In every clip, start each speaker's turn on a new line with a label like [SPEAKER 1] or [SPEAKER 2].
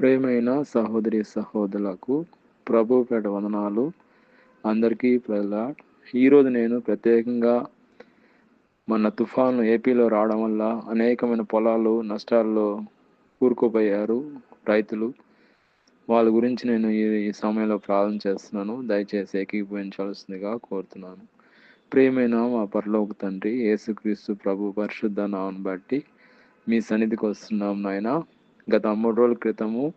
[SPEAKER 1] ప్రేమైన సహోదరి సహోదరులకు ప్రభు పేట వందనాలు. అందరికీ ప్రజల ఈరోజు నేను ప్రత్యేకంగా మన తుఫాను ఏపీలో రావడం వల్ల అనేకమైన పొలాలు నష్టాల్లో కూరుకుపోయారు రైతులు. వాళ్ళ గురించి నేను ఈ సమయంలో ప్రార్థన చేస్తున్నాను. దయచేసి ఏకీభవించాల్సిందిగా కోరుతున్నాను. ప్రేమైన మా పరలోక తండ్రి యేసుక్రీస్తు ప్రభు పరిశుద్ధ నామను బట్టి మీ సన్నిధికి వస్తున్నాం నాయన. గత మూడు రోజుల క్రితము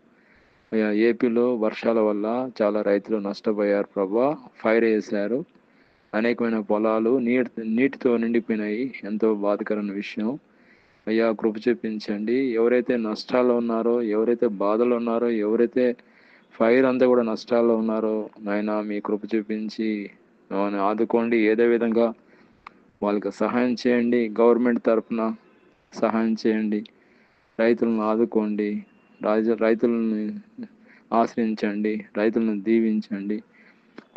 [SPEAKER 1] అయ్యా, ఏపీలో వర్షాల వల్ల చాలా రైతులు నష్టపోయారు ప్రభా. ఫైర్ వేశారు. అనేకమైన పొలాలు నీటి నీటితో నిండిపోయినాయి. ఎంతో బాధకరమైన విషయం. అయ్యా కృప చూపించండి. ఎవరైతే నష్టాల్లో ఉన్నారో ఎవరైతే బాధలు ఉన్నారో ఎవరైతే ఫైర్ అంతా కూడా నష్టాల్లో ఉన్నారో నాయన మీ కృప చూపించి ఆదుకోండి. ఏదో విధంగా వాళ్ళకి సహాయం చేయండి. గవర్నమెంట్ తరఫున సహాయం చేయండి. రైతులను ఆదుకోండి. రాజ రైతులను ఆశ్రయించండి. రైతులను దీవించండి.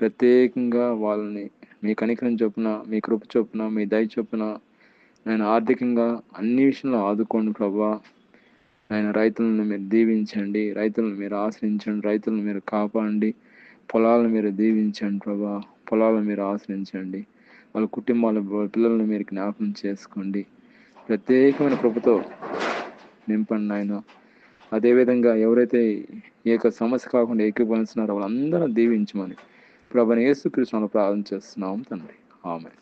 [SPEAKER 1] ప్రత్యేకంగా వాళ్ళని మీ కనికరం చొప్పున మీ కృప చొప్పున మీ దయ చొప్పున నేను ఆర్థికంగా అన్ని విషయంలో ఆదుకోండి ప్రభా. ఆయన రైతులను మీరు దీవించండి. రైతులను మీరు ఆశ్రయించండి. రైతులను మీరు కాపాడండి. పొలాలను మీరు దీవించండి ప్రభా. పొలాలను మీరు ఆశ్రయించండి. వాళ్ళ కుటుంబాల పిల్లలను మీరు జ్ఞాపకం చేసుకోండి. ప్రత్యేకమైన కృపతో నింపండి ఆయన అదేవిధంగా ఎవరైతే ఈ యొక్క సమస్య కాకుండా ఏకీభవిస్తున్నారో వాళ్ళందరూ దీవించమని ప్రభు యేసుకృష్ణను ప్రార్థన చేస్తున్నాం తండ్రి. ఆమె